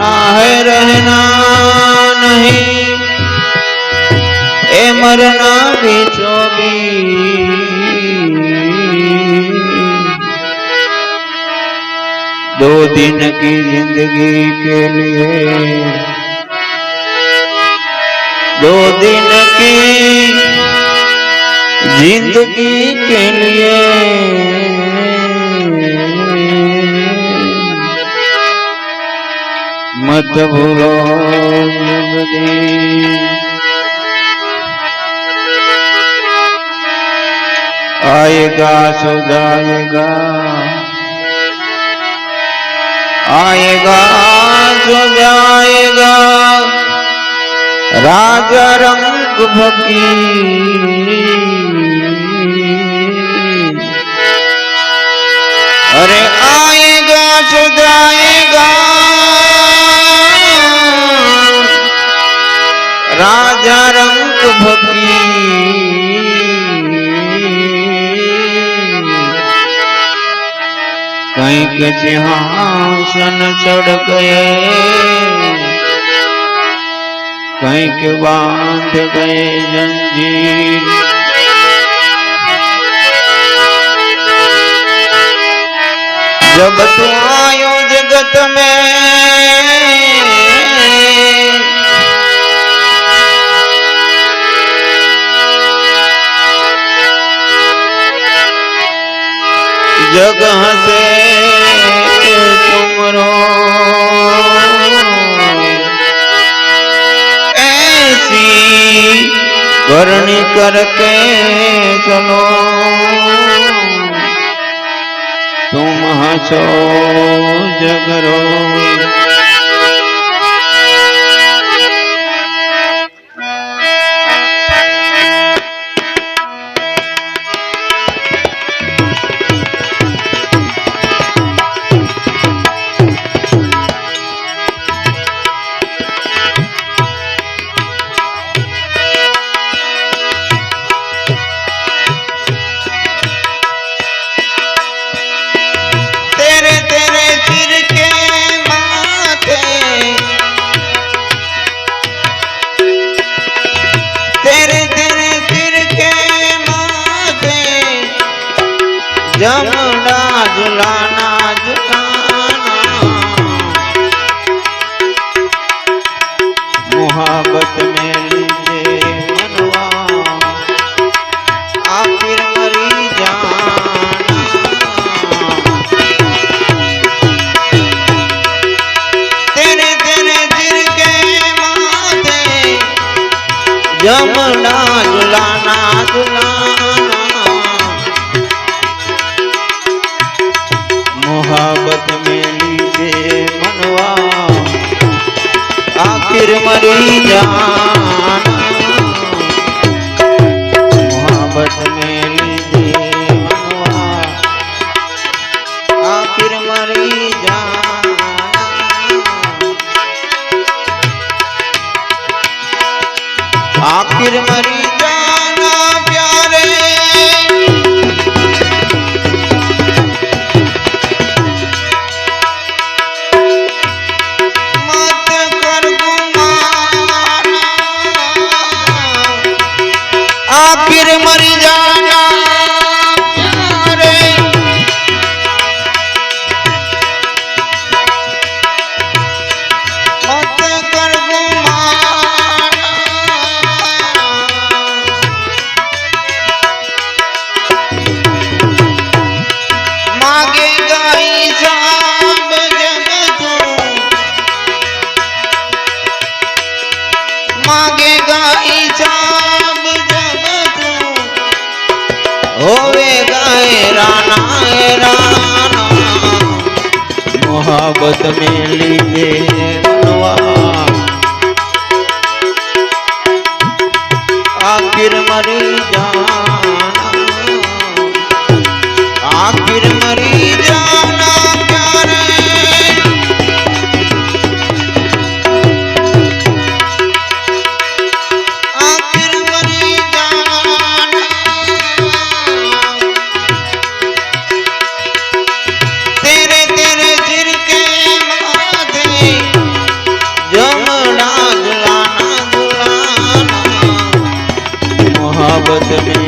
आना है रहना नहीं ए मरना भी चोबी दो दिन की जिंदगी के लिए दो दिन की जिंदगी के लिए મુક્ત ભૂલો આયેગા સુધાયેગા આયેગા સુધાયેગા રાજા રંગ ભકી અરે આયેગા સુધાયેગા રાજા રંગ ભકી કંઈક સિંહાસન ચડ ગયે કંઈક બાંધ ગયે જંજીર. જબ આયો જગત મેં. जंजीर जब तू आयो जगत में जगह से तुम रो ऐसी करनी करके चलो तुम हंसो जगरो आखिर मरी जाना प्यारे માગે ગાય જાગ જગત હોવે ગાય રાણા રાણા. મોહબત મેલી દેવનવા Let them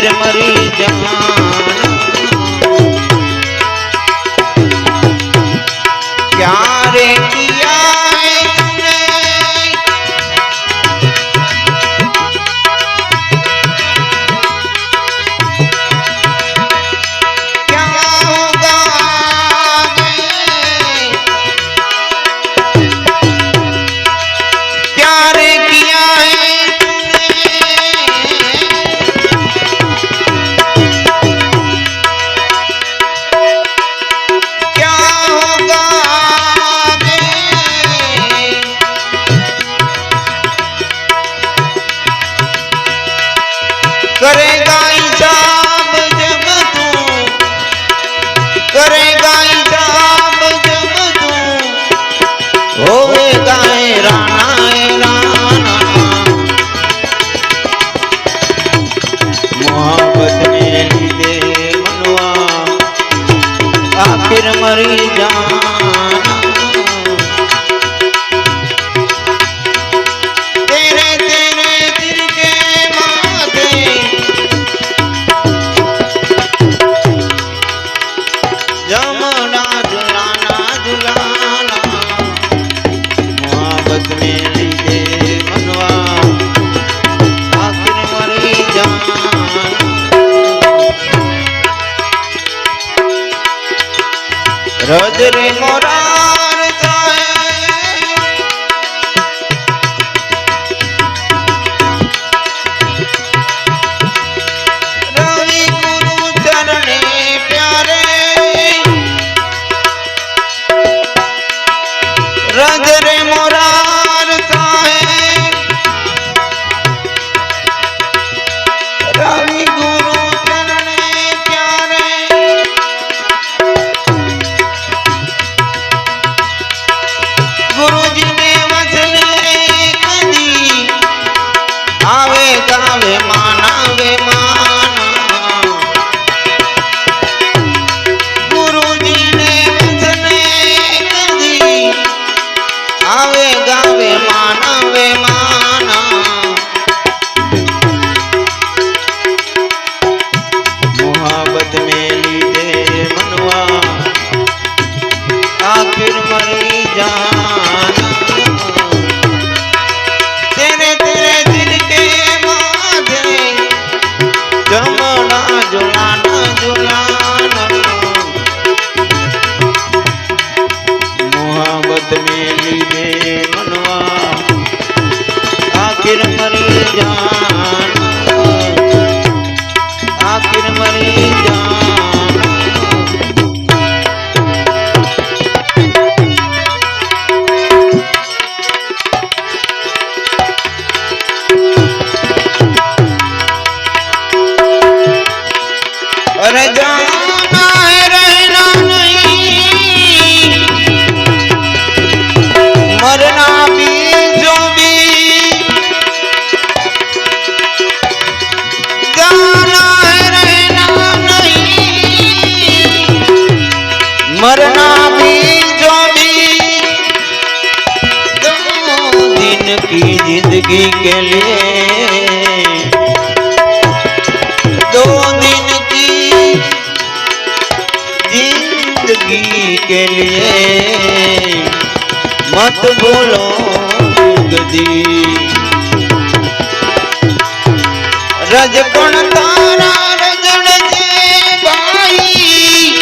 ફેર મરી જવા રજ રે ज़िंदगी के लिए। दो दिन की ज़िंदगी के लिए। मत बोलो गदी रजपण तारा, रजन जे भाई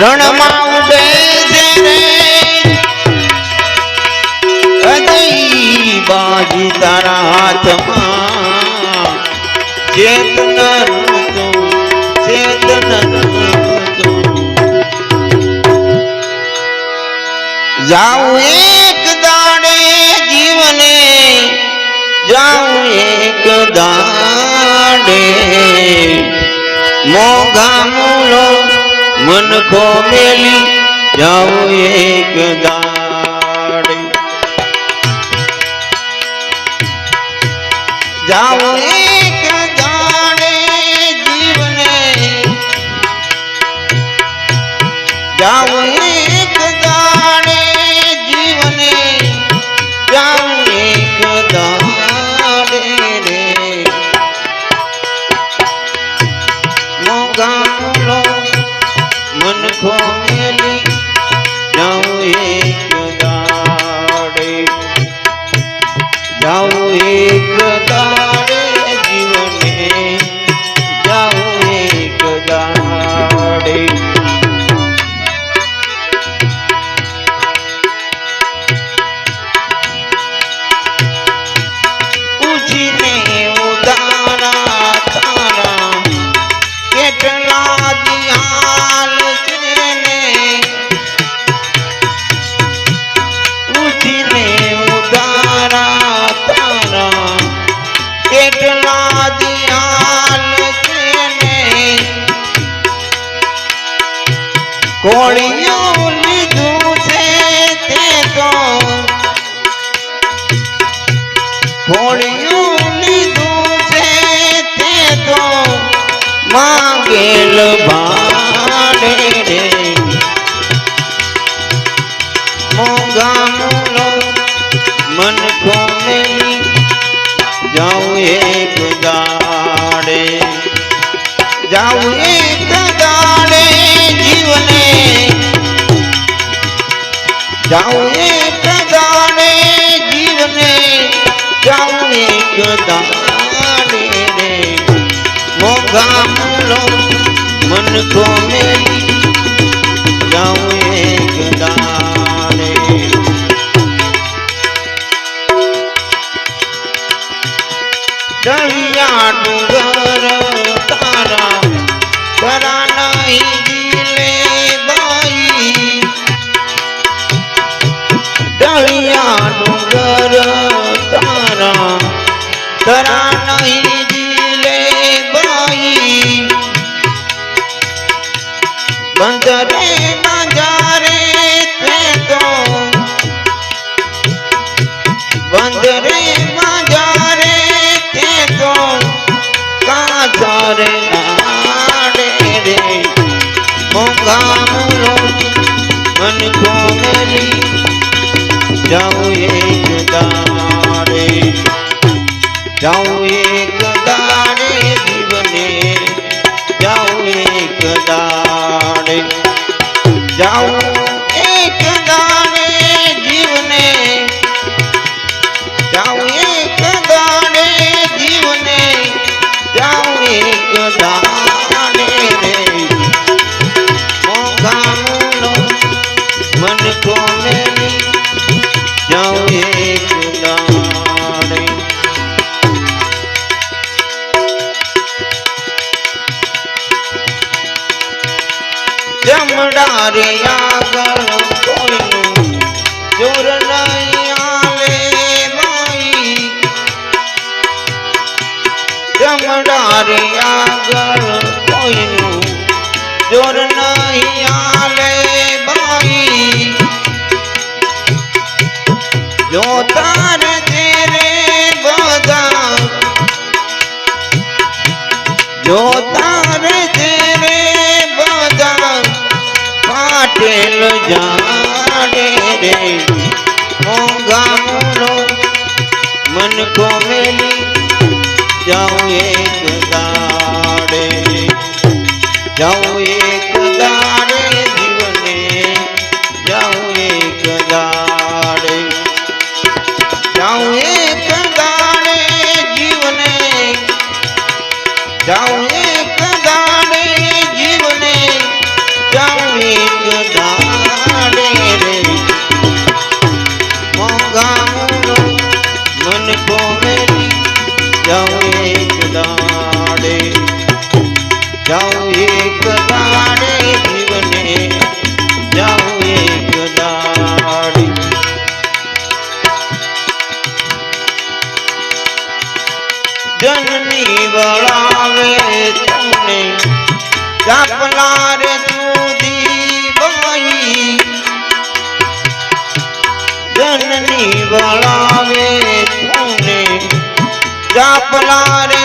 रणमा उबे તમા ચેતના રમતો ચેતના રમતો જાઉં એક દાડે જીવને, જાઉં એક દાડે. મોઘા મૂલો મન ખો મેલી, જાઉં એક દાડે. Down. દાને રે મોગા મુલો મન ગોમે જાઉં જાઉં એક દાડે. જાઉં એક પડેલ જાડે રે. મોગામરો મન કોમેલી જાઉં એક દાડે જાઉં જનની વળાવે તને જાપનારે જુદી ભાઈ જનની વળાવે તને જાપનારે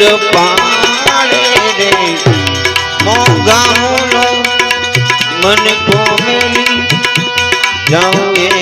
ગોડ પાડે મન કોમેલી જાઉં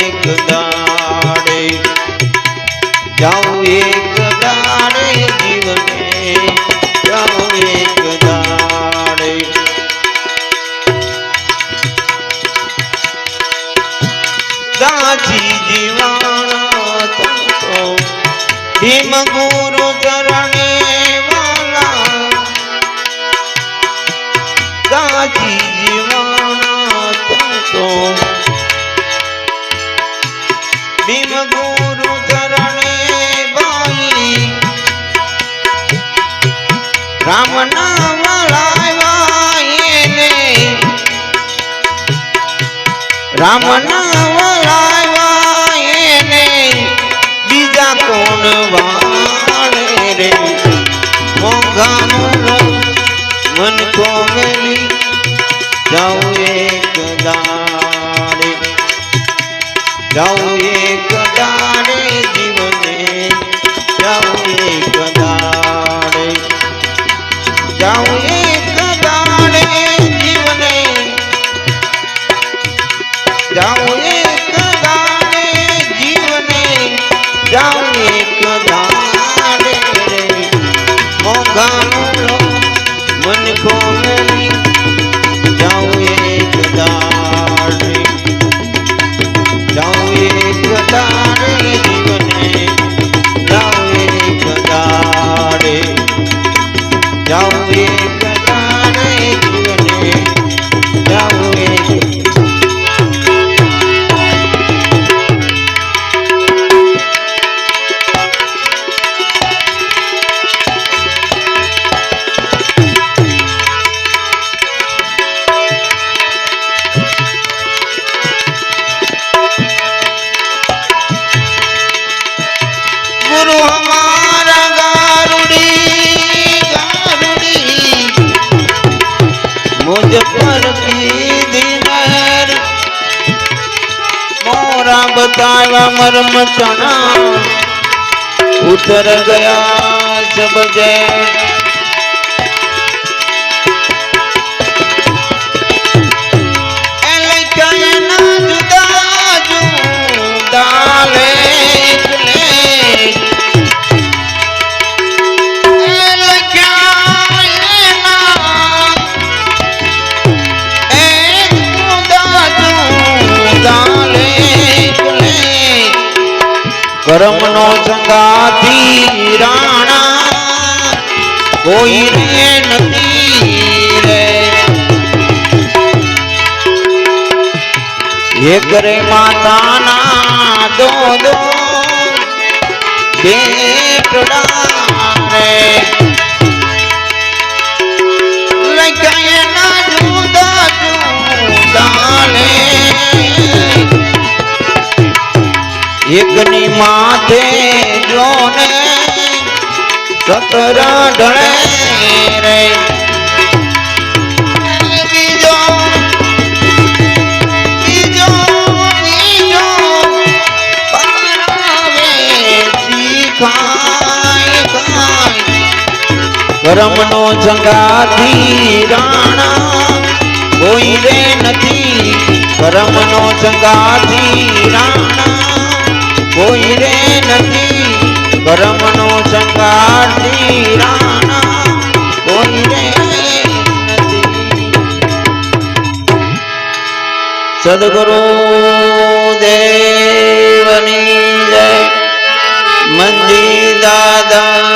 રામ ના જાઉં એક ગાડે રે મોગા પરથી દિનર મોરા બતાવા મરમ ચણા. ઉતર ગયા જબ જય કરમનો સંગાથી રાણા કોઈ રે નથી રે. એક રે માતાના દો દો બેટડા રે. એકની માથે જોને સતર ઢળે રે. કરમનો સંગાથી રાણા કોઈ રે નથી. કરમનો સંગાથી રાણા કોઈ રે નથી કરમનો સંગાથી રાણા કોઈ રે સદગુરુ દેવની જય મંદિર દાદા